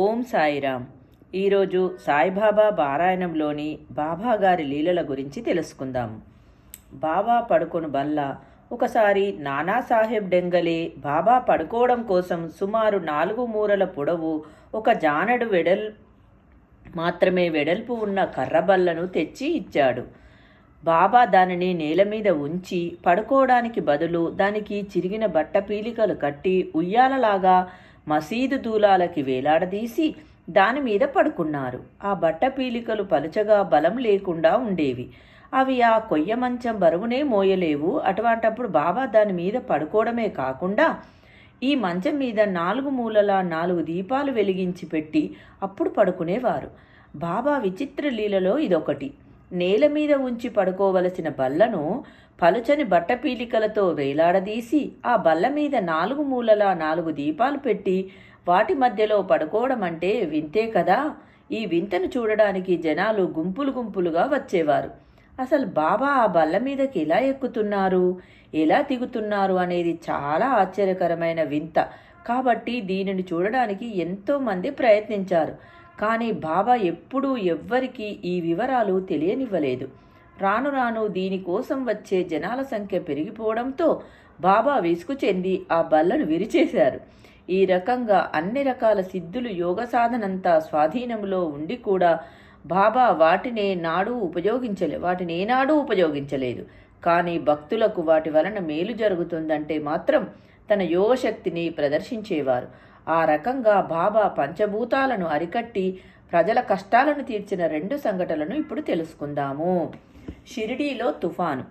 ఓం సాయిరామ్. ఈరోజు సాయిబాబా పారాయణంలోని బాబా గారి లీలల గురించి తెలుసుకుందాం. బాబా పడుకొని బల్ల ఒకసారి నానాసాహెబ్ డెంగలే బాబా పడుకోవడం కోసం సుమారు నాలుగు మూరల పొడవు ఒక జానడు వెడల్ మాత్రమే వెడల్పు ఉన్న కర్రబల్లను తెచ్చి ఇచ్చాడు. బాబా దానిని నేల మీద ఉంచి పడుకోవడానికి బదులు దానికి చిరిగిన బట్ట పీలికలు కట్టి ఉయ్యాలలాగా మసీదు దూలాలకి వేలాడదీసి దాని మీద పడుకున్నారు. ఆ బట్ట పీలికలు పలుచగా బలం లేకుండా ఉండేవి. అవి ఆ కొయ్య మంచం బరువునే మోయలేవు. అటువంటప్పుడు బాబా దాని మీద పడుకోవడమే కాకుండా ఈ మంచం మీద నాలుగు మూలల నాలుగు దీపాలు వెలిగించి పెట్టి అప్పుడు పడుకునేవారు. బాబా విచిత్ర లీలలో ఇదొకటి. నేల మీద ఉంచి పడుకోవలసిన బల్లను పలుచని బట్టపీలికలతో వేలాడదీసి ఆ బల్ల మీద నాలుగు మూలలా నాలుగు దీపాలు పెట్టి వాటి మధ్యలో పడుకోవడం అంటే వింతే కదా? ఈ వింతను చూడడానికి జనాలు గుంపులు గుంపులుగా వచ్చేవారు. అసలు బాబా ఆ బల్ల మీదకి ఎలా ఎక్కుతున్నారు? ఎలా దిగుతున్నారు అనేది చాలా ఆశ్చర్యకరమైన వింత. కాబట్టి దీనిని చూడడానికి ఎంతోమంది ప్రయత్నించారు. కానీ బాబా ఎప్పుడూ ఎవ్వరికీ ఈ వివరాలు తెలియనివ్వలేదు. రాను రాను దీనికోసం వచ్చే జనాల సంఖ్య పెరిగిపోవడంతో బాబా విసుగు చెంది ఆ బల్లను విరిచేశారు. ఈ రకంగా అన్ని రకాల సిద్ధులు యోగ సాధనంతా స్వాధీనంలో ఉండి కూడా బాబా వాటినే నాడు ఉపయోగించలే వాటిని ఏనాడూ ఉపయోగించలేదు. కానీ భక్తులకు వాటి వలన మేలు జరుగుతుందంటే మాత్రం తన యోగశక్తిని ప్రదర్శించేవారు. ఆ రకంగా బాబా పంచభూతాలను అరికట్టి ప్రజల కష్టాలను తీర్చిన రెండు సంఘటనలను ఇప్పుడు తెలుసుకుందాము. షిరిడీలో తుఫాను.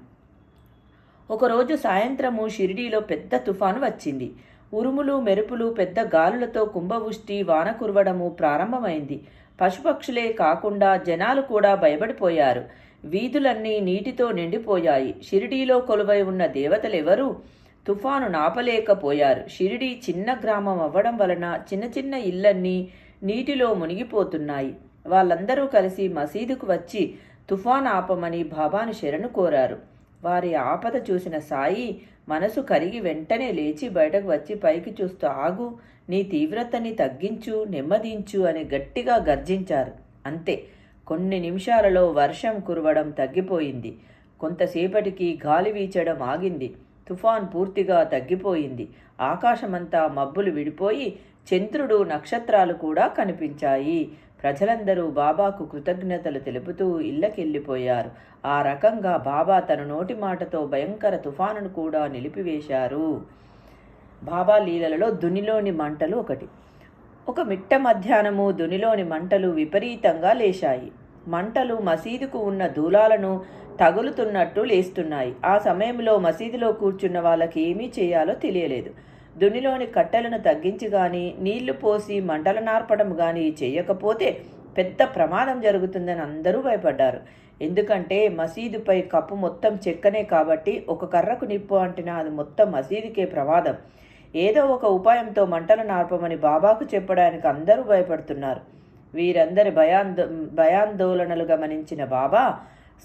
ఒకరోజు సాయంత్రము షిరిడీలో పెద్ద తుఫాను వచ్చింది. ఉరుములు మెరుపులు పెద్ద గాలులతో కుంభవృష్టి వాన కురవడము ప్రారంభమైంది. పశుపక్షులే కాకుండా జనాలు కూడా భయపడిపోయారు. వీధులన్నీ నీటితో నిండిపోయాయి. షిరిడీలో కొలువై ఉన్న దేవతలెవరూ? తుఫాను నాపలేకపోయారు. షిరిడి చిన్న గ్రామం అవ్వడం వలన చిన్న చిన్న ఇళ్ళన్నీ నీటిలో మునిగిపోతున్నాయి. వాళ్ళందరూ కలిసి మసీదుకు వచ్చి తుఫాన్ ఆపమని బాబాను శరణు కోరారు. వారి ఆపద చూసిన సాయి మనసు కరిగి వెంటనే లేచి బయటకు వచ్చి పైకి చూస్తూ ఆగు నీ తీవ్రతని తగ్గించు నెమ్మదించు అని గట్టిగా గర్జించారు. అంతే కొన్ని నిమిషాలలో వర్షం కురవడం తగ్గిపోయింది. కొంతసేపటికి గాలి వీచడం ఆగింది. తుఫాన్ పూర్తిగా తగ్గిపోయింది. ఆకాశమంతా మబ్బులు విడిపోయి చంద్రుడు నక్షత్రాలు కూడా కనిపించాయి. ప్రజలందరూ బాబాకు కృతజ్ఞతలు తెలుపుతూ ఇళ్ళకెళ్ళిపోయారు. ఆ రకంగా బాబా తన నోటి మాటతో భయంకర తుఫానును కూడా నిలిపివేశారు. బాబా లీలలలో దునిలోని మంటలు ఒకటి. ఒక మిట్ట మధ్యాహ్నము దునిలోని మంటలు విపరీతంగా లేశాయి. మంటలు మసీదుకు ఉన్న దూలాలను తగులుతున్నట్టు లేస్తున్నాయి. ఆ సమయంలో మసీదులో కూర్చున్న వాళ్ళకి ఏమీ చేయాలో తెలియలేదు. దునిలోని కట్టెలను తగ్గించి గాని నీళ్ళు పోసి మంటల నార్పడం గాని చేయకపోతే పెద్ద ప్రమాదం జరుగుతుందని అందరూ భయపడ్డారు. ఎందుకంటే మసీదుపై కప్పు మొత్తం చెక్కనే కాబట్టి ఒక కర్రకు నిప్పు అంటినా అది మొత్తం మసీదుకే ప్రమాదం. ఏదో ఒక ఉపాయంతో మంటలు నార్పమని బాబాకు చెప్పడానికి అందరూ భయపడుతున్నారు. వీరందరి భయాందో భయాందోళనలు గమనించిన బాబా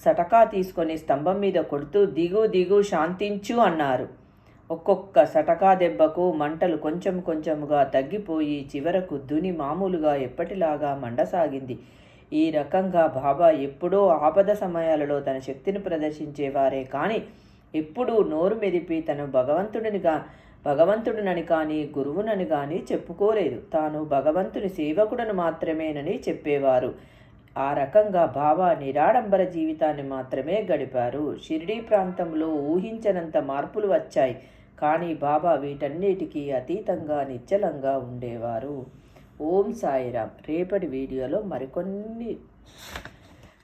సటకా తీసుకొని స్తంభం మీద కొడుతూ దిగు దిగు శాంతించు అన్నారు. ఒక్కొక్క సటకా దెబ్బకు మంటలు కొంచెం కొంచెముగా తగ్గిపోయి చివరకు దుని మామూలుగా ఎప్పటిలాగా మండసాగింది. ఈ రకంగా బాబా ఎప్పుడో ఆపద సమయాలలో తన శక్తిని ప్రదర్శించేవారే కానీ ఎప్పుడూ నోరు మెదిపి తను భగవంతుడినిగా భగవంతుడినని కానీ గురువునని కానీ చెప్పుకోలేదు. తాను భగవంతుని సేవకుడను మాత్రమేనని చెప్పేవారు. ఆ రకంగా బాబా నిరాడంబర జీవితాన్ని మాత్రమే గడిపారు. షిరిడీ ప్రాంతంలో ఊహించనంత మార్పులు వచ్చాయి. కానీ బాబా వీటన్నిటికీ అతీతంగా నిశ్చలంగా ఉండేవారు. ఓం సాయిరామ్. రేపటి వీడియోలో మరికొన్ని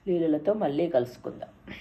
లీలలతో మళ్ళీ కలుసుకుందాం.